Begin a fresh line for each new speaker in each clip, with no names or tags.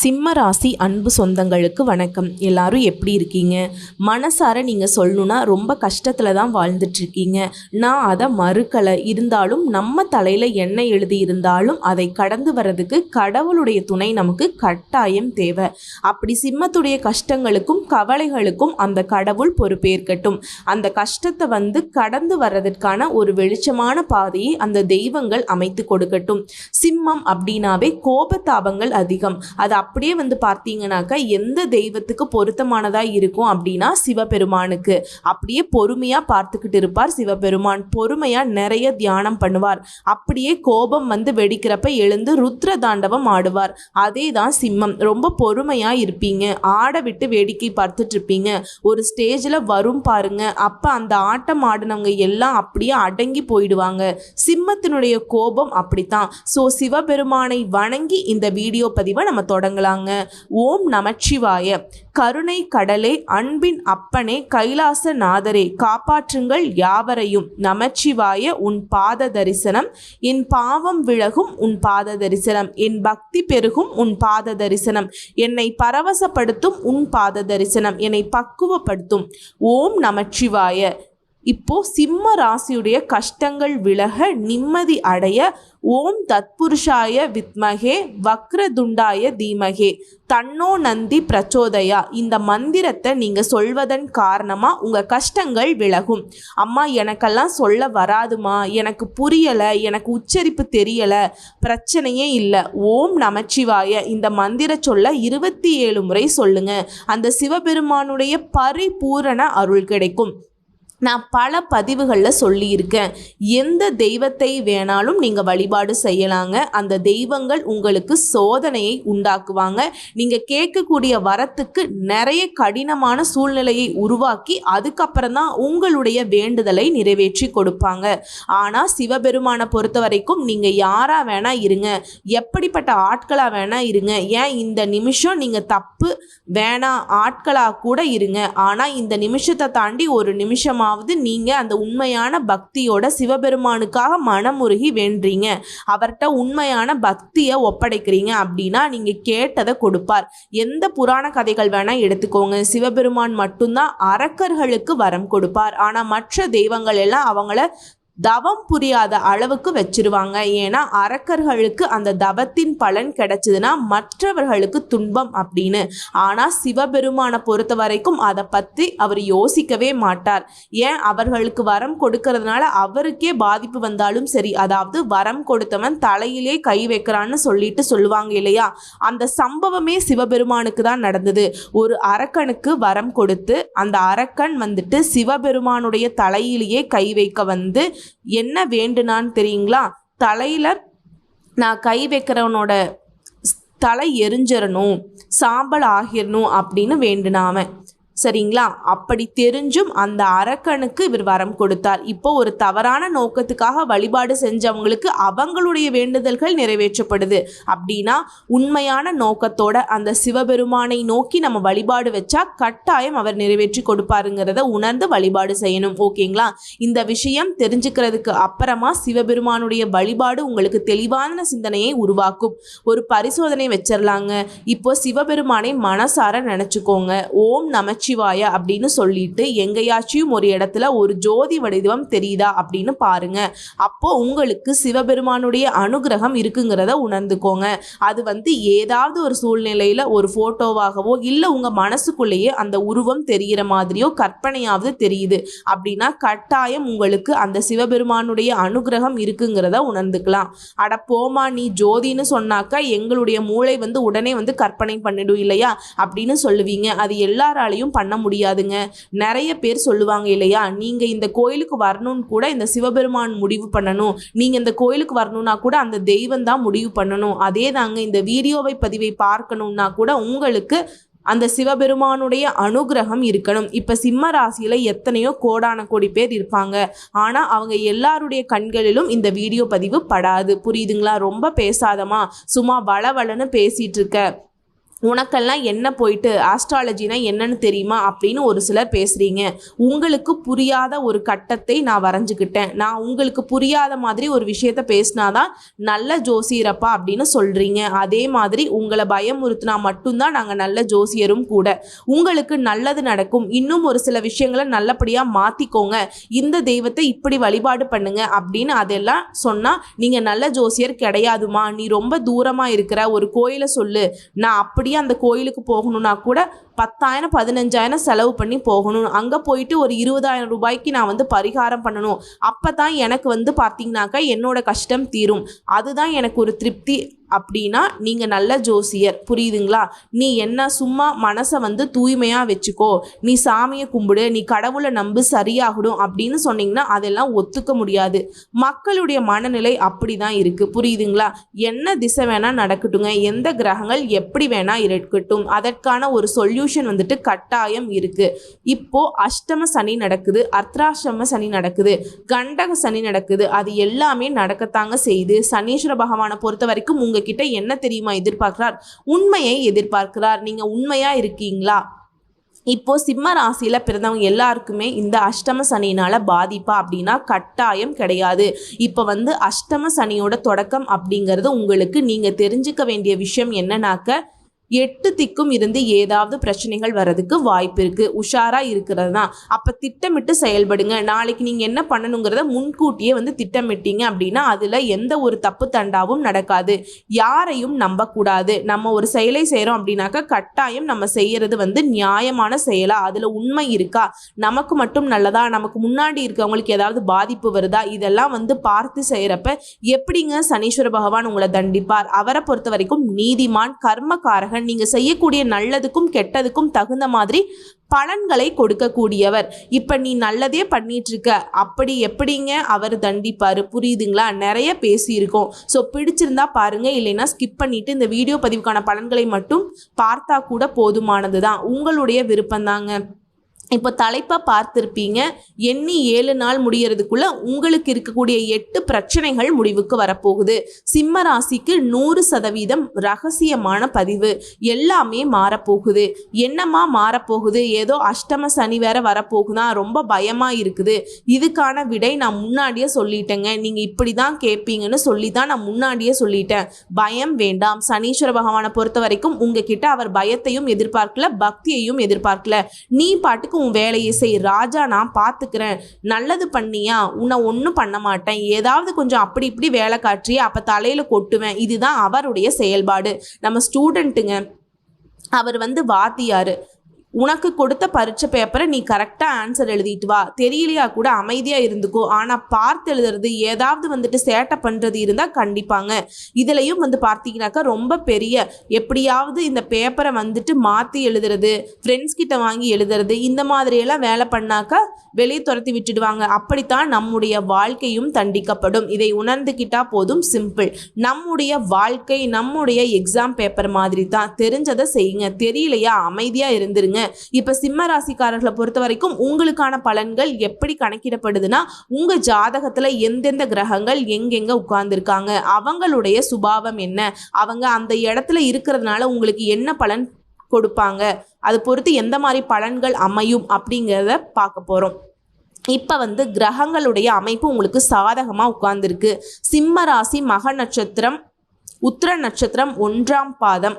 சிம்ம ராசி அன்பு சொந்தங்களுக்கு வணக்கம். எல்லாரும் எப்படி இருக்கீங்க? மனசார நீங்கள் சொல்லணுன்னா ரொம்ப கஷ்டத்தில் தான் வாழ்ந்துட்டுருக்கீங்க. நான் அதை மறுக்கலை. இருந்தாலும் நம்ம தலையில் என்ன எழுதி இருந்தாலும் அதை கடந்து வர்றதுக்கு கடவுளுடைய துணை நமக்கு கட்டாயம் தேவை. அப்படி சிம்மத்துடைய கஷ்டங்களுக்கும் கவலைகளுக்கும் அந்த கடவுள் பொறுப்பேற்கட்டும். அந்த கஷ்டத்தை வந்து கடந்து வர்றதற்கான ஒரு வெளிச்சமான பாதையை அந்த தெய்வங்கள் அமைத்து கொடுக்கட்டும். சிம்மம் அப்படின்னாவே கோபத்தாபங்கள் அதிகம். அது அப்படியே வந்து பார்த்தீங்கன்னாக்கா எந்த தெய்வத்துக்கு பொருத்தமானதாக இருக்கும் அப்படின்னா சிவபெருமானுக்கு. அப்படியே பொறுமையாக பார்த்துக்கிட்டு இருப்பார் சிவபெருமான். பொறுமையாக நிறைய தியானம் பண்ணுவார். அப்படியே கோபம் வந்து வெடிக்கிறப்ப எழுந்து ருத்ர தாண்டவம் ஆடுவார். அதே தான் சிம்மம். ரொம்ப பொறுமையாக இருப்பீங்க. ஆட விட்டு வேடிக்கை பார்த்துட்டு இருப்பீங்க. ஒரு ஸ்டேஜில் வரும் பாருங்க. அப்போ அந்த ஆட்டம் ஆடினவங்க எல்லாம் அப்படியே அடங்கி போயிடுவாங்க. சிம்மத்தினுடைய கோபம் அப்படித்தான். ஸோ சிவபெருமானை வணங்கி இந்த வீடியோ பதிவை நம்ம தொடங்கலாங்க ஓம் நமச்சிவாய. கருணை கடலே அன்பின் அப்பனே கைலாச நாதரே காப்பாற்றுங்கள் யாவரையும். நமச்சிவாய உன் பாத தரிசனம். என் பாவம் விலகும் உன் பாத தரிசனம். என் பக்தி பெருகும் உன் பாத தரிசனம். என்னை பரவசப்படுத்தும் உன் பாத தரிசனம். என்னை பக்குவப்படுத்தும். ஓம் நமச்சிவாய. இப்போ சிம்ம ராசியுடைய கஷ்டங்கள் விலக நிம்மதி அடைய ஓம் தத்புருஷாய வித்மகே வக்ரதுண்டாய தீமகே தன்னோ நந்தி பிரச்சோதயா. இந்த மந்திரத்தை நீங்கள் சொல்வதன் காரணமாக உங்கள் கஷ்டங்கள் விலகும். அம்மா எனக்கெல்லாம் சொல்ல வராதுமா. எனக்கு புரியலை. எனக்கு உச்சரிப்பு தெரியலை. பிரச்சனையே இல்லை. ஓம் நமச்சிவாய. இந்த மந்திர சொல்ல இருபத்தி ஏழு முறை சொல்லுங்க. அந்த சிவபெருமானுடைய பரிபூரண அருள் கிடைக்கும். நான் பல பதிவுகளில் சொல்லியிருக்கேன். எந்த தெய்வத்தை வேணாலும் நீங்கள் வழிபாடு செய்யலாங்க. அந்த தெய்வங்கள் உங்களுக்கு சோதனையை உண்டாக்குவாங்க. நீங்கள் கேட்கக்கூடிய வரத்துக்கு நிறைய கடினமான சூழ்நிலையை உருவாக்கி அதுக்கப்புறம் தான் உங்களுடைய வேண்டுதலை நிறைவேற்றி கொடுப்பாங்க. ஆனால் சிவபெருமானை பொறுத்த வரைக்கும் நீங்கள் யாராக வேணால் இருங்க. எப்படிப்பட்ட ஆட்களாக வேணால் இருங்க. ஏன் இந்த நிமிஷம் நீங்கள் தப்பு வேணாம் ஆட்களாக கூட இருங்க. ஆனால் இந்த நிமிஷத்தை தாண்டி ஒரு நிமிஷமாக மூலமாவது நீங்கள் அந்த உண்மையான பக்தியோட சிவபெருமானுக்காக மனமுருகி வேண்டுறீங்க. அவர்கிட்ட உண்மையான பக்தியை ஒப்படைக்கிறீங்க அப்படின்னா நீங்கள் கேட்டதை கொடுப்பார். எந்த புராண கதைகள் வேணால் எடுத்துக்கோங்க. சிவபெருமான் மட்டும்தான் அரக்கர்களுக்கு வரம் கொடுப்பார். ஆனால் மற்ற தெய்வங்கள் எல்லாம் அவங்கள தவம் புரியாத அளவுக்கு வச்சிருவாங்க. ஏன்னா அரக்கர்களுக்கு அந்த தவத்தின் பலன் கிடைச்சதுன்னா மற்றவர்களுக்கு துன்பம் அப்படின்னு. ஆனால் சிவபெருமானை பொறுத்த வரைக்கும் அதை பற்றி அவர் யோசிக்கவே மாட்டார். ஏன்? அவர்களுக்கு வரம் கொடுக்கறதுனால அவருக்கே பாதிப்பு வந்தாலும் சரி அதாவது வரம் கொடுத்தவன் தலையிலே கை வைக்கிறான்னு சொல்லிட்டு சொல்லுவாங்க இல்லையா? அந்த சம்பவமே சிவபெருமானுக்கு தான் நடந்தது. ஒரு அரக்கனுக்கு வரம் கொடுத்து அந்த அரக்கன் வந்துட்டு சிவபெருமானுடைய தலையிலேயே கை வைக்க வந்து என்ன வேண்டுனான்னு தெரியுங்களா? தலையில் நான் கை வைக்கிறவனோட தலை எரிஞ்சிடணும் சாம்பல் ஆகிடணும் அப்படின்னு வேண்டுனாவன் சரிங்களா? அப்படி தெரிஞ்சும் அந்த அரக்கனுக்கு இவர் வரம் கொடுத்தார். இப்போ ஒரு தவறான நோக்கத்துக்காக வழிபாடு செஞ்சவங்களுக்கு அவங்களுடைய வேண்டுதல்கள் நிறைவேற்றப்படுது. அப்படின்னா உண்மையான நோக்கத்தோட அந்த சிவபெருமானை நோக்கி நம்ம வழிபாடு வச்சா கட்டாயம் அவர் நிறைவேற்றி கொடுப்பாருங்கிறத உணர்ந்து வழிபாடு செய்யணும். ஓகேங்களா? இந்த விஷயம் தெரிஞ்சுக்கிறதுக்கு அப்புறமா சிவபெருமானுடைய வழிபாடு உங்களுக்கு தெளிவான சிந்தனையை உருவாக்கும். ஒரு பரிசோதனை வச்சிடலாங்க இப்போ சிவபெருமானை மனசார நினச்சிக்கோங்க. ஓம் நமச்சி நமச்சிவாய அப்படின்னு சொல்லிட்டு எங்கேயாச்சும் ஒரு இடத்துல ஒரு ஜோதி வடிவம் தெரியுதா அப்படின்னு பாருங்க. அப்போ உங்களுக்கு சிவபெருமானுடைய அனுகிரகம் இருக்குங்கிறத உணர்ந்துக்கோங்க. அது வந்து ஏதாவது ஒரு சூழ்நிலையில் ஒரு ஃபோட்டோவாகவோ இல்லை உங்கள் மனசுக்குள்ளேயே அந்த உருவம் தெரிகிற மாதிரியோ கற்பனையாவது தெரியுது அப்படின்னா கட்டாயம் உங்களுக்கு அந்த சிவபெருமானுடைய அனுகிரகம் இருக்குங்கிறத உணர்ந்துக்கலாம். அட போமா நீ ஜோதின்னு சொன்னாக்கா எங்களுடைய மூளை வந்து உடனே வந்து கற்பனை பண்ணிடும் இல்லையா? அப்படின்னு சொல்லுவீங்க. அது எல்லாராலையும் பண்ண முடியாதுங்க. நிறைய பேர் சொல்லுவாங்க இல்லையா நீங்கள் இந்த கோயிலுக்கு வரணும்னு கூட இந்த சிவபெருமான் முடிவு பண்ணணும். நீங்கள் இந்த கோயிலுக்கு வரணும்னா கூட அந்த தெய்வம் தான் முடிவு பண்ணணும். அதே தாங்க இந்த வீடியோவை பதிவை பார்க்கணும்னா கூட உங்களுக்கு அந்த சிவபெருமானுடைய அனுகிரகம் இருக்கணும். இப்போ சிம்ம ராசியில் எத்தனையோ கோடான கோடி பேர் இருப்பாங்க. ஆனால் அவங்க எல்லாருடைய கண்களிலும் இந்த வீடியோ பதிவு படாது. புரியுதுங்களா? ரொம்ப பேசாதமா சும்மா வளவளன்னு பேசிகிட்டு இருக்க. உனக்கெல்லாம் என்ன போயிட்டு? ஆஸ்ட்ராலஜினா என்னன்னு தெரியுமா? அப்படின்னு ஒரு சிலர் பேசுகிறீங்க உங்களுக்கு புரியாத ஒரு கட்டத்தை நான் வரைஞ்சிக்கிட்டேன். நான் உங்களுக்கு புரியாத மாதிரி ஒரு விஷயத்த பேசினாதான் நல்ல ஜோசியரப்பா அப்படின்னு சொல்கிறீங்க அதே மாதிரி உங்களை பயமுறுத்தினா மட்டும்தான் நாங்கள் நல்ல ஜோசியரும் கூட. உங்களுக்கு நல்லது நடக்கும். இன்னும் ஒரு சில விஷயங்களை நல்லபடியாக மாற்றிக்கோங்க இந்த தெய்வத்தை இப்படி வழிபாடு பண்ணுங்க அப்படின்னு அதெல்லாம் சொன்னால் நீங்கள் நல்ல ஜோசியர் கிடையாதுமா? நீ ரொம்ப தூரமாக இருக்கிற ஒரு கோயிலை சொல்லு. நான் அப்படி மறுபடியும் அந்த கோயிலுக்கு போகணும்னா கூட பத்தாயிரம் பதினஞ்சாயிரம் செலவு பண்ணி போகணும். அங்கே போயிட்டு ஒரு இருபதாயிரம் ரூபாய்க்கு நான் வந்து பரிகாரம் பண்ணணும். அப்போ தான் எனக்கு வந்து பார்த்தீங்கன்னாக்கா என்னோட கஷ்டம் தீரும். அதுதான் எனக்கு ஒரு திருப்தி. அப்படின்னா நீங்கள் நல்ல ஜோசியர். புரியுதுங்களா? நீ என்ன சும்மா மனசை வந்து தூய்மையாக வச்சுக்கோ. நீ சாமியை கும்பிடு நீ கடவுளை நம்பு சரியாகணும் அப்படின்னு சொன்னீங்கன்னா அதெல்லாம் ஒத்துக்க முடியாது. மக்களுடைய மனநிலை அப்படி தான் இருக்குது புரியுதுங்களா? என்ன திசை வேணால் நடக்கட்டுங்க. எந்த கிரகங்கள் எப்படி வேணால் இருக்கட்டும். அதற்கான ஒரு சொல்யூஷன் வந்துட்டு கட்டாயம் இருக்குது இப்போ அஷ்டம சனி நடக்குது அர்த்தாஷ்டம சனி நடக்குது கண்டக சனி நடக்குது அது எல்லாமே நடக்கத்தாங்க செய்து சனீஸ்வர பகவானை பொறுத்த வரைக்கும் உங்ககிட்ட என்ன தெரியுமா எதிர்பார்க்கிறார்? உண்மையை எதிர்பார்க்கிறார். நீங்க உண்மையா இருக்கீங்களா? இப்போ சிம்ம ராசியில் பிறந்தவங்க எல்லாருக்குமே இந்த அஷ்டம சனினால பாதிப்பா அப்படின்னா கட்டாயம் கிடையாது. இப்போ வந்து அஷ்டம சனியோட தொடக்கம் அப்படிங்கிறது உங்களுக்கு நீங்கள் தெரிஞ்சுக்க வேண்டிய விஷயம் என்னன்னாக்க எட்டு திக்கும் இருந்து ஏதாவது பிரச்சனைகள் வர்றதுக்கு வாய்ப்பு இருக்கு. உஷாரா இருக்கிறது தான் அப்ப திட்டமிட்டு செயல்படுங்க. நாளைக்கு நீங்க என்ன பண்ணணுங்கிறத முன்கூட்டியே வந்து திட்டமிட்டீங்க அப்படின்னா அதுல எந்த ஒரு தப்பு தண்டாவும் நடக்காது. யாரையும் நம்பக்கூடாது. நம்ம ஒரு செயலை செய்கிறோம் அப்படின்னாக்கா கட்டாயம் நம்ம செய்யறது வந்து நியாயமான செயலா அதுல உண்மை இருக்கா நமக்கு மட்டும் நல்லதா நமக்கு முன்னாடி இருக்கவங்களுக்கு ஏதாவது பாதிப்பு வருதா இதெல்லாம் வந்து பார்த்து செய்யறப்ப எப்படிங்க சனீஸ்வர பகவான் உங்களை தண்டிப்பார்? அவரை பொறுத்த வரைக்கும் நீதிமான் கர்மகாரகன் நீங்க செய்யக்கூடிய நல்லதுக்கும் கெட்டதுக்கும் தகுந்த மாதிரி பலன்களை கொடுக்கக்கூடியவர். இப்போ நீ நல்லதே பண்ணிட்டு இருக்க அப்படி எப்படிங்க அவர் தண்டிப்பார்? புரியுதுங்களா? நிறைய பேசியிருக்கோம். ஸோ பிடிச்சிருந்தா பாருங்க. இல்லைன்னா ஸ்கிப் பண்ணிட்டு இந்த வீடியோ பதிவுக்கான பலன்களை மட்டும் பார்த்தா கூட போதுமானது தான் உங்களுடைய விருப்பம் தாங்க இப்போ தலைப்பை பார்த்துருப்பீங்க. எண்ணி ஏழு நாள் முடியறதுக்குள்ள உங்களுக்கு இருக்கக்கூடிய எட்டு பிரச்சனைகள் முடிவுக்கு வரப்போகுது. சிம்ம ராசிக்கு நூறு சதவீதம் ரகசியமான பதிவு. எல்லாமே மாறப்போகுது. என்னம்மா மாறப்போகுது? ஏதோ அஷ்டம சனி வேற வரப்போகுதா ரொம்ப பயமாக இருக்குது. இதுக்கான விடை நான் முன்னாடியே சொல்லிட்டேங்க. நீங்கள் இப்படி தான் கேட்பீங்கன்னு சொல்லி தான் நான் முன்னாடியே சொல்லிட்டேன். பயம் வேண்டாம். சனீஸ்வர பகவானை பொறுத்த வரைக்கும் உங்ககிட்ட அவர் பயத்தையும் எதிர்பார்க்கல பக்தியையும் எதிர்பார்க்கல. நீ பாட்டுக்கு உன் வேலையை செய். ராஜா நான் பார்த்துக்கிறேன். நல்லது பண்ணியா? உன்னை ஒன்றும் பண்ண மாட்டேன். ஏதாவது கொஞ்சம் அப்படி இப்படி வேலை காற்றி அப்போ தலையில் கொட்டுவேன். இதுதான் அவருடைய செயல்பாடு. நம்ம ஸ்டூடெண்ட்டுங்க அவர் வந்து வாத்தியார். உனக்கு கொடுத்த பரீட்சை பேப்பரை நீ கரெக்டாக ஆன்சர் எழுதிட்டு வா. தெரியலையா கூட அமைதியாக இருந்துக்கோ. ஆனால் பார்த்து எழுதுறது ஏதாவது வந்துட்டு சேட்டை பண்ணுறது இருந்தால் கண்டிப்பாங்க. இதுலையும் வந்து பார்த்தீங்கன்னாக்கா ரொம்ப பெரிய எப்படியாவது இந்த பேப்பரை வந்துட்டு மாற்றி எழுதுறது ஃப்ரெண்ட்ஸ் கிட்ட வாங்கி எழுதுறது இந்த மாதிரியெல்லாம் வேலை பண்ணாக்கா வெளியே துரத்தி விட்டுடுவாங்க. அப்படித்தான் நம்முடைய வாழ்க்கையும் தண்டிக்கப்படும். இதை உணர்ந்துக்கிட்டா போதும் சிம்பிள் நம்முடைய வாழ்க்கை நம்முடைய எக்ஸாம் பேப்பர் மாதிரி தான். தெரிஞ்சதை செய்யுங்க. தெரியலையா? அமைதியாக இருந்துருங்க. இப்போ சிம்ம ராசிக்காரர்களை பொறுத்த வரைக்கும் உங்களுக்கான பலன்கள் எப்படி கணக்கிடப்படுதுன்னா உங்க ஜாதகத்துல எந்தெந்த கிரகங்கள் எங்கெங்க உட்கார்ந்துருக்காங்க அவங்களுடைய சுபாவம் என்ன அவங்க அந்த இடத்துல இருக்கிறதுனால உங்களுக்கு என்ன பலன் கொடுப்பாங்க அதை பொறுத்து எந்த மாதிரி பலன்கள் அமையும் அப்படிங்கிறத பார்க்க போறோம். இப்போ வந்து கிரகங்களுடைய அமைப்பு உங்களுக்கு சாதகமாக உட்கார்ந்துருக்கு. சிம்ம ராசி மக நட்சத்திரம் உத்திர நட்சத்திரம் ஒன்றாம் பாதம்.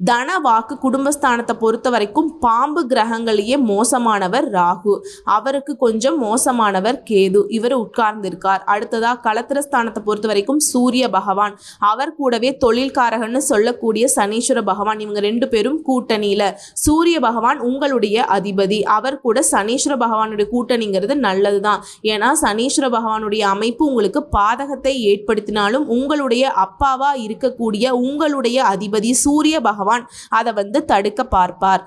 தன வாக்கு குடும்பஸ்தானத்தை பொறுத்த வரைக்கும் பாம்பு கிரகங்களையே மோசமானவர் ராகு. அவருக்கு கொஞ்சம் மோசமானவர் கேது. இவர் உட்கார்ந்திருக்கார். அடுத்ததா களத்திர ஸ்தானத்தை பொறுத்த வரைக்கும் சூரிய பகவான். அவர் கூடவே தொழில்காரகன்னு சொல்லக்கூடிய சனீஸ்வர பகவான். இவங்க ரெண்டு பேரும் கூட்டணியில. சூரிய பகவான் உங்களுடைய அதிபதி. அவர் கூட சனீஸ்வர பகவானுடைய கூட்டணிங்கிறது நல்லதுதான். ஏன்னா சனீஸ்வர பகவானுடைய அமைப்பு உங்களுக்கு பாதகத்தை ஏற்படுத்தினாலும் உங்களுடைய அப்பாவா இருக்கக்கூடிய உங்களுடைய அதிபதி சூரிய பகவான் அதை வந்து தடுக்க பார்ப்பார்.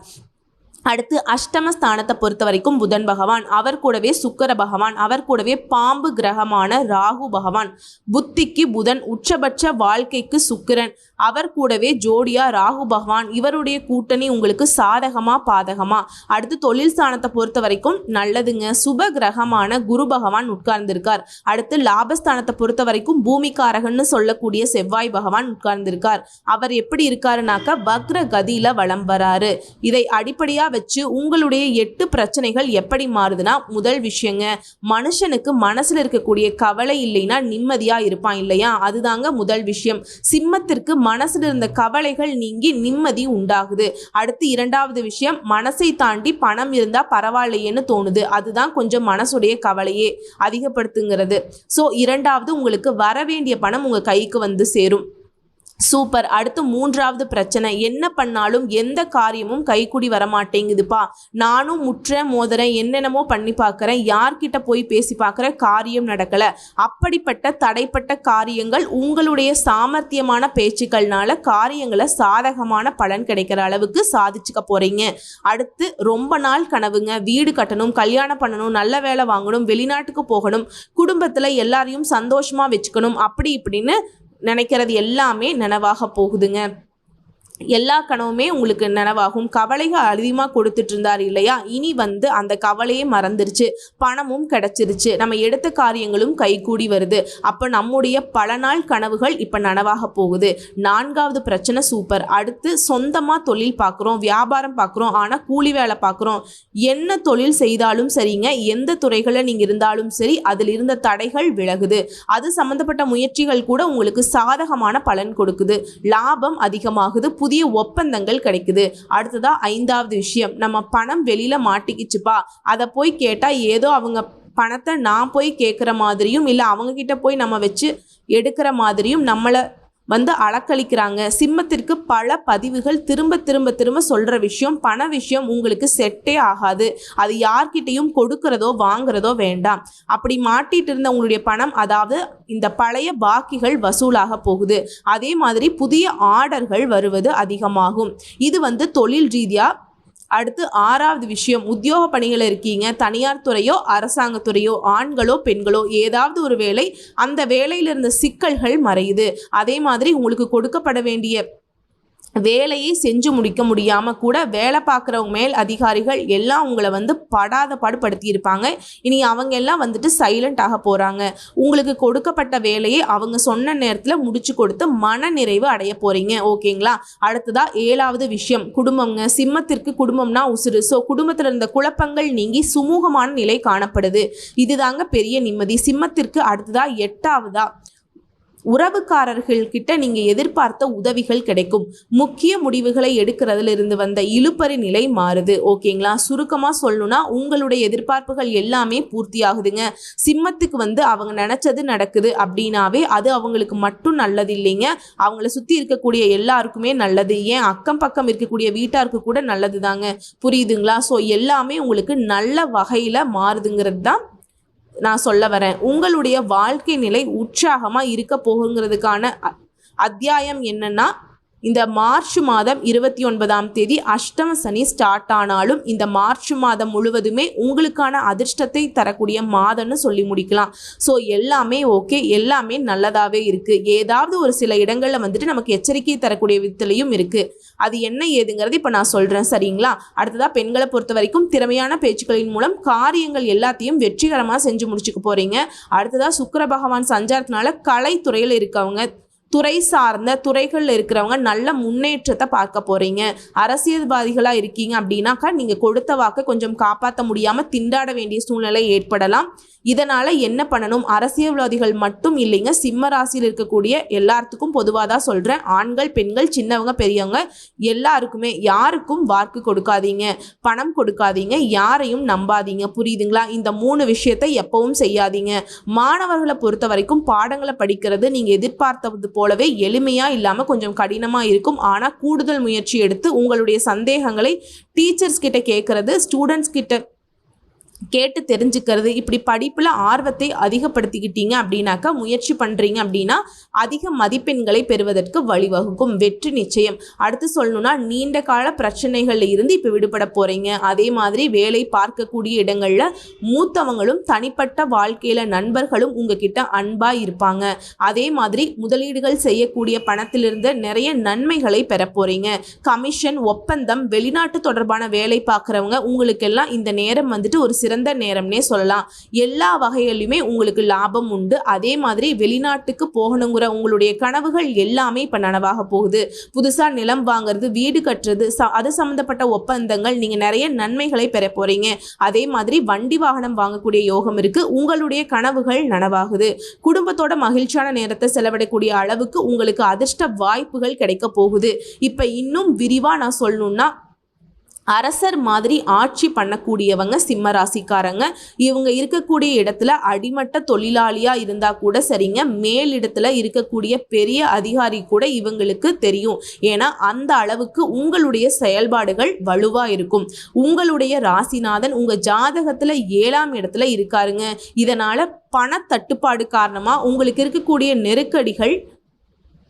அடுத்து அஷ்டம ஸ்தானத்தை பொறுத்த வரைக்கும் புதன் பகவான் அவர் கூடவே சுக்கர பகவான் அவர் கூடவே பாம்பு கிரகமான ராகு பகவான். புத்திக்கு புதன் உச்சபட்ச வாழ்க்கைக்கு சுக்கிரன். அவர் கூடவே ஜோடியா ராகு பகவான் இவருடைய கூட்டணி உங்களுக்கு சாதகமா பாதகமா? அடுத்து தொழில் ஸ்தானத்தை பொறுத்த வரைக்கும் நல்லதுங்க. சுப கிரகமான குரு பகவான் உட்கார்ந்திருக்கார். அடுத்து லாபஸ்தானத்தை பொறுத்த வரைக்கும் பூமிக்காரகன்னு சொல்லக்கூடிய செவ்வாய் பகவான் உட்கார்ந்திருக்கார். அவர் எப்படி இருக்காருனாக்கா வக்ர கதியில வலம் வராரு. இதை அடிப்படையா வச்சு உங்களுடைய எட்டு பிரச்சனைகள் எப்படி மாறுதுன்னா முதல் விஷயங்க மனுஷனுக்கு மனசுல இருக்கக்கூடிய கவலை இல்லைன்னா நிம்மதியா இருப்பான் இல்லையா? அதுதாங்க முதல் விஷயம். சிம்மத்திற்கு மனசுல இருந்த கவலைகள் நீங்கி நிம்மதி உண்டாகுது. அடுத்து இரண்டாவது விஷயம் மனசை தாண்டி பணம் இருந்தா பரவாயில்லையேன்னு தோணுது. அதுதான் கொஞ்சம் மனசுடைய கவலையே அதிகப்படுத்துங்கிறது. ஸோ இரண்டாவது உங்களுக்கு வர வேண்டிய பணம் உங்க கைக்கு வந்து சேரும். சூப்பர். அடுத்து மூன்றாவது பிரச்சனை. என்ன பண்ணாலும் எந்த காரியமும் கைக்குடி வரமாட்டேங்குதுப்பா. நானும் முற்ற மோதிரேன் என்னென்னமோ பண்ணி பார்க்குறேன். யார்கிட்ட போய் பேசி பார்க்குற காரியம் நடக்கலை. அப்படிப்பட்ட தடைப்பட்ட காரியங்கள் உங்களுடைய சாமர்த்தியமான பேச்சுக்கள்னால காரியங்களை சாதகமான பலன் கிடைக்கிற அளவுக்கு சாதிச்சுக்க போகிறீங்க அடுத்து ரொம்ப நாள் கனவுங்க. வீடு கட்டணும் கல்யாணம் பண்ணணும் நல்ல வேலை வாங்கணும் வெளிநாட்டுக்கு போகணும் குடும்பத்தில் எல்லாரையும் சந்தோஷமாக வச்சுக்கணும். அப்படி இப்படின்னு நினைக்கிறது எல்லாமே நனவாக போகுதுங்க. எல்லா கனவுமே உங்களுக்கு நனவாகும். கவலைகள் அதிகமாக கொடுத்துட்டு இருந்தார் இல்லையா? இனி வந்து அந்த கவலையே மறந்துருச்சு. பணமும் கிடைச்சிருச்சு. நம்ம எடுத்த காரியங்களும் கைகூடி வருது. அப்போ நம்முடைய பல நாள் கனவுகள் இப்போ நனவாக போகுது. நான்காவது பிரச்சனை சூப்பர். அடுத்து சொந்தமாக தொழில் பார்க்குறோம் வியாபாரம் பார்க்குறோம் ஆனால் கூலி வேலை பார்க்குறோம் என்ன தொழில் செய்தாலும் சரிங்க. எந்த துறைகளில் நீங்கள் இருந்தாலும் சரி அதில் இருந்த தடைகள் விலகுது. அது சம்மந்தப்பட்ட முயற்சிகள் கூட உங்களுக்கு சாதகமான பலன் கொடுக்குது. லாபம் அதிகமாகுது. புதிய ஒப்பந்தங்கள் கிடைக்குது. அடுத்ததா ஐந்தாவது விஷயம். நம்ம பணம் வெளியில மாட்டிக்கிச்சுப்பா. அதை போய் கேட்டா ஏதோ அவங்க பணத்தை நான் போய் கேட்குற மாதிரியும் இல்லை அவங்க கிட்ட போய் நம்ம வச்சு எடுக்கிற மாதிரியும் நம்மளை வந்து அளக்களிக்கிறாங்க சிம்மத்திற்கு பல பதிவுகள் திரும்ப திரும்ப திரும்ப சொல்கிற விஷயம் பண விஷயம் உங்களுக்கு செட்டே ஆகாது. அது யார்கிட்டையும் கொடுக்கிறதோ வாங்குறதோ வேண்டாம். அப்படி மாட்டிட்டு இருந்த உங்களுடைய பணம் அதாவது இந்த பழைய பாக்கிகள் வசூலாக போகுது. அதே மாதிரி புதிய ஆர்டர்கள் வருவது அதிகமாகும். இது வந்து தொழில் ரீதியாக அடுத்து ஆறாவது விஷயம் உத்தியோக பணிகள் இருக்கீங்க தனியார் துறையோ அரசாங்கத்துறையோ ஆண்களோ பெண்களோ ஏதாவது ஒரு வேலை அந்த வேலையில் இருந்த சிக்கல்கள் மறையுது. அதே மாதிரி உங்களுக்கு கொடுக்கப்பட வேண்டிய வேலையை செஞ்சு முடிக்க முடியாமல் கூட வேலை பார்க்குறவங்க மேல் அதிகாரிகள் எல்லாம் உங்களை வந்து படாத பாடுபடுத்தி இருப்பாங்க. இனி அவங்க எல்லாம் வந்துட்டு சைலண்ட் ஆக போகிறாங்க உங்களுக்கு கொடுக்கப்பட்ட வேலையை அவங்க சொன்ன நேரத்தில் முடிச்சு கொடுத்து மன நிறைவு அடைய போகிறீங்க ஓகேங்களா? அடுத்ததாக ஏழாவது விஷயம். குடும்பம்ங்க. சிம்மத்திற்கு குடும்பம்னா உசுறு. ஸோ குடும்பத்தில் இருந்த குழப்பங்கள் நீங்கி சுமூகமான நிலை காணப்படுது. இதுதாங்க பெரிய நிம்மதி. சிம்மத்திற்கு அடுத்ததாக எட்டாவதா? உறவுக்காரர்கள் கிட்ட நீங்க எதிர்பார்த்த உதவிகள் கிடைக்கும். முக்கிய முடிவுகளை எடுக்கிறதுல இருந்து வந்த இழுப்பறி நிலை மாறுது. ஓகேங்களா? சுருக்கமா சொல்லணும்னா உங்களுடைய எதிர்பார்ப்புகள் எல்லாமே பூர்த்தி ஆகுதுங்க சிம்மத்துக்கு வந்து அவங்க நினைச்சது நடக்குது அப்படின்னாவே அது அவங்களுக்கு மட்டும் நல்லது இல்லைங்க. அவங்கள சுத்தி இருக்கக்கூடிய எல்லாருக்குமே நல்லது. ஏன்? அக்கம் பக்கம் இருக்கக்கூடிய வீட்டாருக்கு கூட நல்லது தாங்க புரியுதுங்களா? ஸோ எல்லாமே உங்களுக்கு நல்ல வகையில மாறுதுங்கிறது தான் நான் சொல்ல வரேன். உங்களுடைய வாழ்க்கை நிலை உற்சாகமாக இருக்க போகுங்கிறதுக்கான அ- அத்தியாயம் என்னன்னா இந்த மார்ச் மாதம் இருபத்தி ஒன்பதாம் தேதி அஷ்டம சனி ஸ்டார்ட் ஆனாலும் இந்த மார்ச் மாதம் முழுவதுமே உங்களுக்கான அதிர்ஷ்டத்தை தரக்கூடிய மாதம்னு சொல்லி முடிக்கலாம். ஸோ எல்லாமே ஓகே எல்லாமே நல்லதாகவே இருக்குது ஏதாவது ஒரு சில இடங்களில் வந்துட்டு நமக்கு எச்சரிக்கை தரக்கூடிய விதத்துலையும் இருக்குது அது என்ன ஏதுங்கிறது இப்போ நான் சொல்கிறேன் சரிங்களா? அடுத்ததாக பெண்களை பொறுத்த வரைக்கும் திறமையான பேச்சுக்களின் மூலம் காரியங்கள் எல்லாத்தையும் வெற்றிகரமாக செஞ்சு முடிச்சுக்க போகிறீங்க அடுத்ததாக சுக்கர பகவான் சஞ்சாரத்தினால கலைத்துறையில் இருக்கவங்க துறை சார்ந்த துறைகளில் இருக்கிறவங்க நல்ல முன்னேற்றத்தை பார்க்க போகிறீங்க அரசியல்வாதிகளாக இருக்கீங்க அப்படின்னாக்கா நீங்கள் கொடுத்த வாக்கை கொஞ்சம் காப்பாற்ற முடியாமல் திண்டாட வேண்டிய சூழ்நிலை ஏற்படலாம். இதனால் என்ன பண்ணணும்? அரசியல்வாதிகள் மட்டும் இல்லைங்க சிம்ம ராசியில் இருக்கக்கூடிய எல்லாத்துக்கும் பொதுவாக தான் சொல்கிறேன் ஆண்கள் பெண்கள் சின்னவங்க பெரியவங்க எல்லாருக்குமே யாருக்கும் வாக்கு கொடுக்காதீங்க. பணம் கொடுக்காதீங்க. யாரையும் நம்பாதீங்க. புரியுதுங்களா? இந்த மூணு விஷயத்தை எப்பவும் செய்யாதீங்க. மாணவர்களை பொறுத்த வரைக்கும் பாடங்களை படிக்கிறது நீங்கள் எதிர்பார்த்தது போலவே எளிமையாக இல்லாமல் கொஞ்சம் கடினமாக இருக்கும். ஆனால் கூடுதல் முயற்சி எடுத்து உங்களுடைய சந்தேகங்களை டீச்சர்ஸ் கிட்ட கேட்குறது ஸ்டூடெண்ட்ஸ் கிட்ட கேட்டு தெரிஞ்சுக்கிறது. இப்படி படிப்பில் ஆர்வத்தை அதிகப்படுத்திக்கிட்டீங்க அப்படின்னாக்கா முயற்சி பண்ணுறீங்க அப்படின்னா அதிக மதிப்பெண்களை பெறுவதற்கு வழிவகுக்கும். வெற்றி நிச்சயம். அடுத்து சொல்லணும்னா நீண்ட கால பிரச்சனைகளில் இருந்து இப்போ விடுபட போகிறீங்க அதே மாதிரி வேலை பார்க்கக்கூடிய இடங்களில் மூத்தவங்களும் தனிப்பட்ட வாழ்க்கையில் நண்பர்களும் உங்ககிட்ட அன்பாக இருப்பாங்க. அதே மாதிரி முதலீடுகள் செய்யக்கூடிய பணத்திலிருந்து நிறைய நன்மைகளை பெற போகிறீங்க கமிஷன் ஒப்பந்தம் வெளிநாட்டு தொடர்பான வேலை பார்க்குறவங்க உங்களுக்கெல்லாம் இந்த நேரம் வந்துட்டு ஒரு சிறந்த நேரம்னே சொல்லலாம். எல்லா வகையிலுமே உங்களுக்கு லாபம் உண்டு. அதே மாதிரி வெளிநாட்டுக்கு போகணுங்கிற உங்களுடைய கனவுகள் எல்லாமே இப்போ நனவாக போகுது. புதுசாக நிலம் வாங்குறது வீடு கட்டுறது ச அது சம்மந்தப்பட்ட ஒப்பந்தங்கள் நீங்கள் நிறைய நன்மைகளை பெற போகிறீங்க அதே மாதிரி வண்டி வாகனம் வாங்கக்கூடிய யோகம் இருக்குது உங்களுடைய கனவுகள் நனவாகுது. குடும்பத்தோட மகிழ்ச்சியான நேரத்தை செலவிடக்கூடிய அளவுக்கு உங்களுக்கு அதிர்ஷ்ட வாய்ப்புகள் கிடைக்க போகுது. இப்போ இன்னும் விரிவாக நான் சொல்லணும்னா அரசர் மாதிரி ஆட்சி பண்ணக்கூடியவங்க சிம்ம ராசிக்காரங்க இவங்க இருக்கக்கூடிய இடத்துல அடிமட்ட தொழிலாளியாக இருந்தால் கூட சரிங்க. மேலிடத்துல இருக்கக்கூடிய பெரிய அதிகாரி கூட இவங்களுக்கு தெரியும். ஏன்னா அந்த அளவுக்கு உங்களுடைய செயல்பாடுகள் வலுவாக இருக்கும். உங்களுடைய ராசிநாதன் உங்கள் ஜாதகத்தில் ஏழாம் இடத்துல இருக்காருங்க. இதனால் பணத்தட்டுப்பாடு காரணமாக உங்களுக்கு இருக்கக்கூடிய நெருக்கடிகள்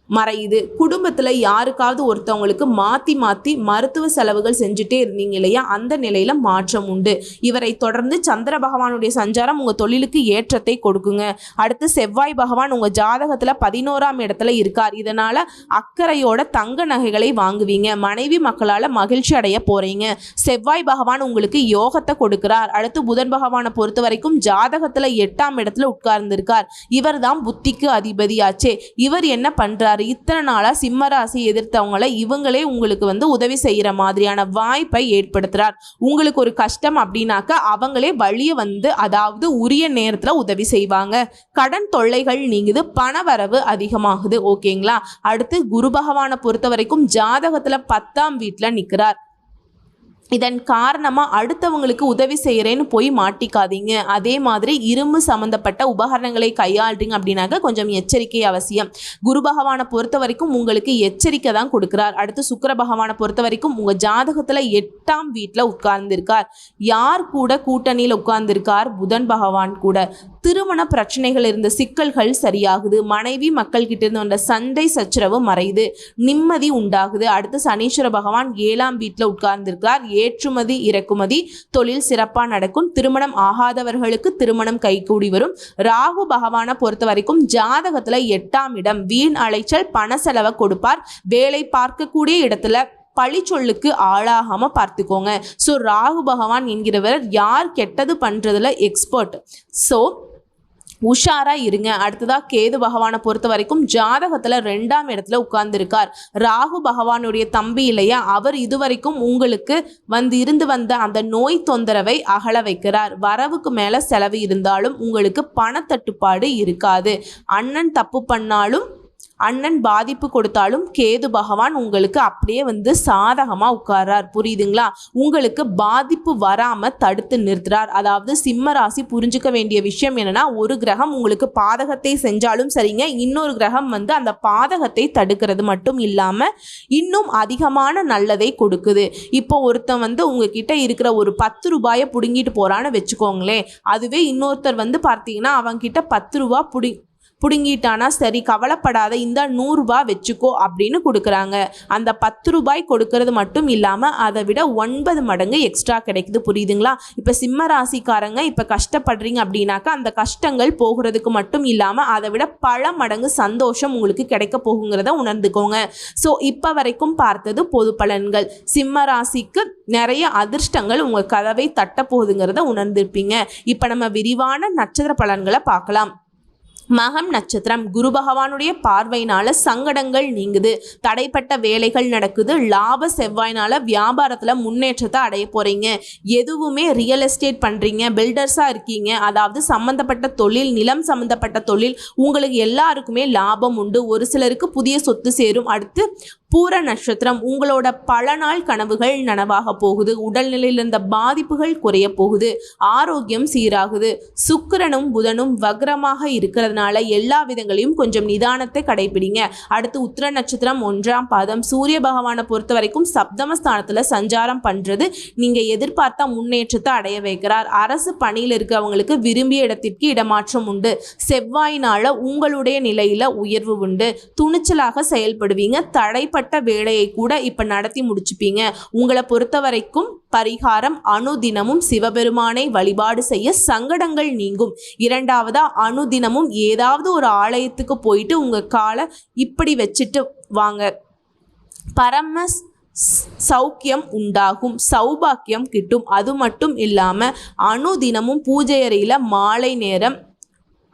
மறையுது. குடும்பத்தில் யாருக்காவது ஒருத்தவங்களுக்கு மாற்றி மாற்றி மருத்துவ செலவுகள் செஞ்சுட்டே இருந்தீங்க இல்லையா? அந்த நிலையில் மாற்றம் உண்டு. இவரை தொடர்ந்து சந்திர பகவானுடைய சஞ்சாரம் உங்கள் தொழிலுக்கு ஏற்றத்தை கொடுக்குங்க. அடுத்து செவ்வாய் பகவான் உங்கள் ஜாதகத்தில் பதினோராம் இடத்துல இருக்கார். இதனால் அக்கறையோட தங்க நகைகளை வாங்குவீங்க. மனைவி மக்களால் மகிழ்ச்சி அடைய போகிறீங்க செவ்வாய் பகவான் உங்களுக்கு யோகத்தை கொடுக்கிறார். அடுத்து புதன் பகவானை பொறுத்த வரைக்கும் ஜாதகத்தில் எட்டாம் இடத்துல உட்கார்ந்திருக்கார். இவர் தான் புத்திக்கு அதிபதியாச்சே. இவர் என்ன பண்ணுறார் இத்தனை நாளாக சிம்மராசி எதிர்த்தவங்களை இவங்களே உங்களுக்கு வந்து உதவி செய்கிற மாதிரியான வாய்ப்பை ஏற்படுத்துகிறார் உங்களுக்கு ஒரு கஷ்டம் அப்படின்னாக்க அவங்களே வழியை வந்து அதாவது உரிய நேரத்தில் உதவி செய்வாங்க. கடன் தொல்லைகள் நீங்குது பணவரவு அதிகமாகுது. ஓகேங்களா? அடுத்து குரு பகவானை பொறுத்த வரைக்கும் ஜாதகத்தில் பத்தாம் வீட்டில் நிற்கிறார் இதன் காரணமாக அடுத்தவங்களுக்கு உதவி செய்கிறேன்னு போய் மாட்டிக்காதீங்க. அதே மாதிரி இரும்பு சம்மந்தப்பட்ட உபகரணங்களை கையாளுறீங்க அப்படின்னாக்க கொஞ்சம் எச்சரிக்கை அவசியம். குரு பகவானை பொறுத்த வரைக்கும் உங்களுக்கு எச்சரிக்கை தான் கொடுக்குறார். அடுத்து சுக்கர பகவானை பொறுத்த வரைக்கும் உங்கள் ஜாதகத்தில் எட்டாம் வீட்டில் உட்கார்ந்திருக்கார். யார் கூட கூட்டணியில் உட்கார்ந்திருக்கார்? புதன் பகவான் கூட. திருமண பிரச்சனைகள் இருந்த சிக்கல்கள் சரியாகுது. மனைவி மக்கள் கிட்ட இருந்து வந்த சண்டை சச்சரவு மறையுது. நிம்மதி உண்டாகுது. அடுத்து சனீஸ்வர பகவான் ஏழாம் வீட்டில் உட்கார்ந்திருக்கார். ஏற்றுமதி இறக்குமதி தொழில் சிறப்பாக நடக்கும். திருமணம் ஆகாதவர்களுக்கு திருமணம் கைகூடி வரும். ராகு பகவானை பொறுத்த வரைக்கும் ஜாதகத்தில் எட்டாம் இடம். வீண் அலைச்சல் பண செலவை கொடுப்பார். வேலை பார்க்கக்கூடிய இடத்துல பழிச்சொல்லுக்கு ஆளாகாமல் பார்த்துக்கோங்க. ஸோ ராகு பகவான் என்கிறவர் யார் கெட்டது பண்ணுறதுல எக்ஸ்பர்ட் ஸோ உஷாரா இருங்க. அடுத்ததா கேது பகவானை பொறுத்த வரைக்கும் ஜாதகத்துல ரெண்டாம் இடத்துல உட்கார்ந்துருக்கார். ராகு பகவானுடைய தம்பி இல்லையா? அவர் இதுவரைக்கும் உங்களுக்கு வந்து இருந்து வந்த அந்த நோய் தொந்தரவை அகல வைக்கிறார். வரவுக்கு மேல செலவு இருந்தாலும் உங்களுக்கு பணத்தட்டுப்பாடு இருக்காது. அண்ணன் தப்பு பண்ணாலும் அண்ணன் பாதிப்பு கொடுத்தாலும் கேது பகவான் உங்களுக்கு அப்படியே வந்து சாதகமாக உட்கார்றார். புரியுதுங்களா? உங்களுக்கு பாதிப்பு வராமல் தடுத்து நிறுத்துறார். அதாவது சிம்ம ராசி புரிஞ்சுக்க வேண்டிய விஷயம் என்னன்னா ஒரு கிரகம் உங்களுக்கு பாதகத்தை செஞ்சாலும் சரிங்க. இன்னொரு கிரகம் வந்து அந்த பாதகத்தை தடுக்கிறது மட்டும் இல்லாமல் இன்னும் அதிகமான நல்லதை கொடுக்குது. இப்போ ஒருத்தன் வந்து உங்ககிட்ட இருக்கிற ஒரு பத்து ரூபாயை பிடுங்கிட்டு போகிறான்னு வச்சுக்கோங்களேன். அதுவே இன்னொருத்தர் வந்து பார்த்தீங்கன்னா அவங்கிட்ட பத்து ரூபா புடி பிடுங்கிட்டானா சரி கவலைப்படாத இந்த நூறுரூபா வச்சுக்கோ அப்படின்னு கொடுக்குறாங்க. அந்த பத்து ரூபாய் கொடுக்கறது மட்டும் இல்லாமல் அதை விட ஒன்பது மடங்கு எக்ஸ்ட்ரா கிடைக்குது. புரியுதுங்களா? இப்போ சிம்ம ராசிக்காரங்க இப்போ கஷ்டப்படுறீங்க அப்படின்னாக்கா அந்த கஷ்டங்கள் போகிறதுக்கு மட்டும் இல்லாமல் அதை விட பல மடங்கு சந்தோஷம் உங்களுக்கு கிடைக்க போகுங்கிறத உணர்ந்துக்கோங்க. ஸோ இப்போ வரைக்கும் பார்த்தது பொது பலன்கள். சிம்ம ராசிக்கு நிறைய அதிர்ஷ்டங்கள் உங்கள் கதவை தட்ட போகுதுங்கிறத உணர்ந்திருப்பீங்க. இப்போ நம்ம விரிவான நட்சத்திர பலன்களை பார்க்கலாம். மகம் நட்சத்திரம். குரு பகவானுடைய பார்வையினால சங்கடங்கள் நீங்குது. தடைப்பட்ட வேலைகள் நடக்குது. லாப செவ்வாயினால வியாபாரத்தில் முன்னேற்றத்தை அடைய போகிறீங்க எதுவுமே ரியல் எஸ்டேட் பண்ணுறீங்க பில்டர்ஸாக இருக்கீங்க. அதாவது சம்மந்தப்பட்ட தொழில் நிலம் சம்மந்தப்பட்ட தொழில் உங்களுக்கு எல்லாருக்குமே லாபம் உண்டு. ஒரு சிலருக்கு புதிய சொத்து சேரும். அடுத்து பூர நட்சத்திரம் உங்களோட பல நாள் கனவுகள் நனவாக போகுது. உடல்நிலையில் இருந்த பாதிப்புகள் குறைய போகுது. ஆரோக்கியம் சீராகுது. சுக்கரனும் புதனும் வக்ரமாக இருக்கிறதுனால எல்லா விதங்களையும் கொஞ்சம் நிதானத்தை கடைபிடிங்க அடுத்து உத்திர நட்சத்திரம் ஒன்றாம் பாதம். சூரிய பகவானை பொறுத்த வரைக்கும் சப்தமஸ்தானத்தில் சஞ்சாரம் பண்ணுறது நீங்கள் எதிர்பார்த்த முன்னேற்றத்தை அடைய வைக்கிறார். அரசு பணியில் இருக்கவங்களுக்கு விரும்பிய இடத்திற்கு இடமாற்றம் உண்டு. செவ்வாயினால உங்களுடைய நிலையில் உயர்வு உண்டு. துணிச்சலாக செயல்படுவீங்க. தடைப்பட்ட வேலையை கூட இப்போ நடத்தி முடிச்சுப்பீங்க. உங்களை பொறுத்த வரைக்கும் பரிகாரம் அணுதினமும் சிவபெருமானை வழிபாடு செய்ய சங்கடங்கள் நீங்கும். இரண்டாவதா அணுதினமும் ஏதாவது ஒரு ஆலயத்துக்கு போயிட்டு உங்கள் காலை இப்படி வச்சுட்டு வாங்க. பரம சௌக்கியம் உண்டாகும். சௌபாக்கியம் கிட்டும். அது மட்டும் இல்லாமல் அணுதினமும் பூஜை அறையில் மாலை நேரம்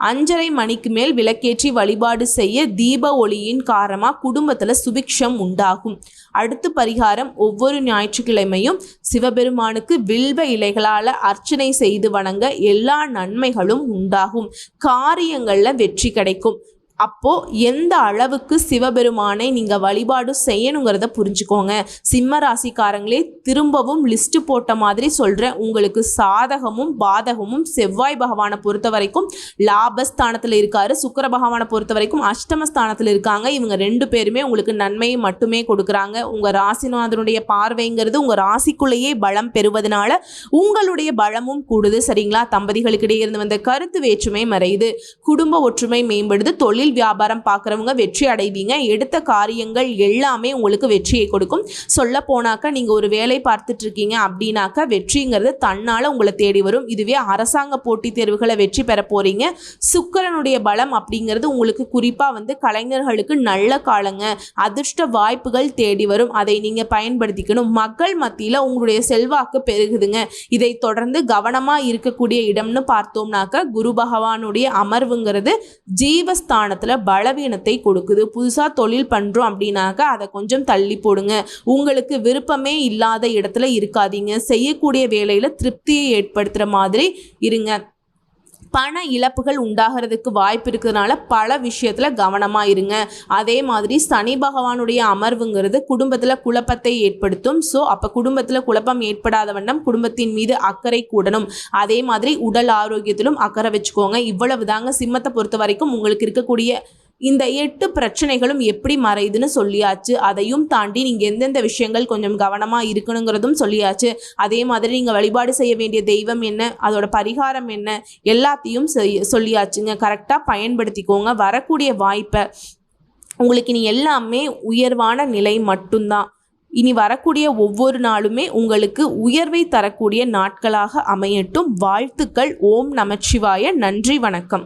அஞ்சரை மணிக்கு மேல் விளக்கேற்றி வழிபாடு செய்ய தீப ஒளியின் காரணமாக குடும்பத்தில் சுபிக்ஷம் உண்டாகும். அடுத்து பரிகாரம் ஒவ்வொரு ஞாயிற்றுக்கிழமையும் சிவபெருமானுக்கு வில்வ இலைகளால் அர்ச்சனை செய்து வணங்க எல்லா நன்மைகளும் உண்டாகும். காரியங்களில் வெற்றி கிடைக்கும். அப்போ எந்த அளவுக்கு சிவபெருமானை நீங்கள் வழிபாடு செய்யணுங்கிறத புரிஞ்சுக்கோங்க. சிம்ம ராசிக்காரங்களே திரும்பவும் லிஸ்ட் போட்ட மாதிரி சொல்கிறேன் உங்களுக்கு சாதகமும் பாதகமும் செவ்வாய் பகவானை பொறுத்த வரைக்கும் லாபஸ்தானத்தில் இருக்காரு. சுக்கர பகவானை பொறுத்த வரைக்கும் அஷ்டமஸ்தானத்தில் இருக்காங்க. இவங்க ரெண்டு பேருமே உங்களுக்கு நன்மையை மட்டுமே கொடுக்குறாங்க. உங்கள் ராசிநாதனுடைய பார்வைங்கிறது உங்கள் ராசிக்குள்ளேயே பலம் பெறுவதனால உங்களுடைய பலமும் கூடுது. சரிங்களா? தம்பதிகளுக்கிடையே இருந்து வந்த கருத்து வேற்றுமை மறையுது. குடும்ப ஒற்றுமை மேம்படுது. தொழில் வியாபாரம் பார்க்குறவங்க வெற்றி அடைவீங்க. எடுத்த காரியங்கள் எல்லாமே உங்களுக்கு வெற்றியை கொடுக்கும். சொல்ல போனாக்கா நீங்கள் ஒரு வேலை பார்த்துட்டு இருக்கீங்க அப்படின்னாக்கா வெற்றிங்கிறது தன்னால் உங்களை தேடி வரும். இதுவே அரசாங்க போட்டித் தேர்வுகளை வெற்றி பெற போகிறீங்க சுக்கிரனுடைய பலம் அப்படிங்கிறது உங்களுக்கு குறிப்பாக வந்து கலைஞர்களுக்கு நல்ல காலங்க. அதிர்ஷ்ட வாய்ப்புகள் தேடி வரும். அதை நீங்கள் பயன்படுத்திக்கணும். மக்கள் மத்தியில் உங்களுடைய செல்வாக்கு பெருகுதுங்க. இதை தொடர்ந்து கவனமாக இருக்கக்கூடிய இடம்னு பார்த்தோம்னாக்க குரு பகவானுடைய அமர்வுங்கிறது வருமானத்தில் பலவீனத்தை கொடுக்குது. புதுசாக தொழில் பண்ணுறோம் அப்படின்னாக்கா அதை கொஞ்சம் தள்ளி போடுங்க. உங்களுக்கு விருப்பமே இல்லாத இடத்துல இருக்காதீங்க. செய்யக்கூடிய வேலையில் திருப்தியை ஏற்படுத்துகிற மாதிரி இருங்க. பண இழப்புகள் உண்டாகிறதுக்கு வாய்ப்பு இருக்கிறதுனால பல விஷயத்தில் கவனமாக இருங்க. அதே மாதிரி சனி பகவானுடைய அமர்வுங்கிறது குடும்பத்தில் குழப்பத்தை ஏற்படுத்தும். ஸோ அப்போ குடும்பத்தில் குழப்பம் ஏற்படாத வண்ணம் குடும்பத்தின் மீது அக்கறை கூடணும். அதே மாதிரி உடல் ஆரோக்கியத்திலும் அக்கறை வச்சுக்கோங்க. இவ்வளவு தாங்க சிம்மத்தை பொறுத்த வரைக்கும் உங்களுக்கு இருக்கக்கூடிய இந்த எட்டு பிரச்சனைகளும் எப்படி மறையுதுன்னு சொல்லியாச்சு. அதையும் தாண்டி நீங்கள் எந்தெந்த விஷயங்கள் கொஞ்சம் கவனமாக இருக்கணுங்கிறதும் சொல்லியாச்சு. அதே மாதிரி நீங்கள் வழிபாடு செய்ய வேண்டிய தெய்வம் என்ன அதோட பரிகாரம் என்ன எல்லாத்தையும் செய்ய சொல்லியாச்சுங்க. கரெக்டாக பயன்படுத்திக்கோங்க. வரக்கூடிய வாய்ப்பை உங்களுக்கு இனி எல்லாமே உயர்வான நிலை மட்டும்தான். இனி வரக்கூடிய ஒவ்வொரு நாளுமே உங்களுக்கு உயர்வை தரக்கூடிய நாட்களாக அமையட்டும். வாழ்த்துக்கள். ஓம் நமச்சிவாய. நன்றி வணக்கம்.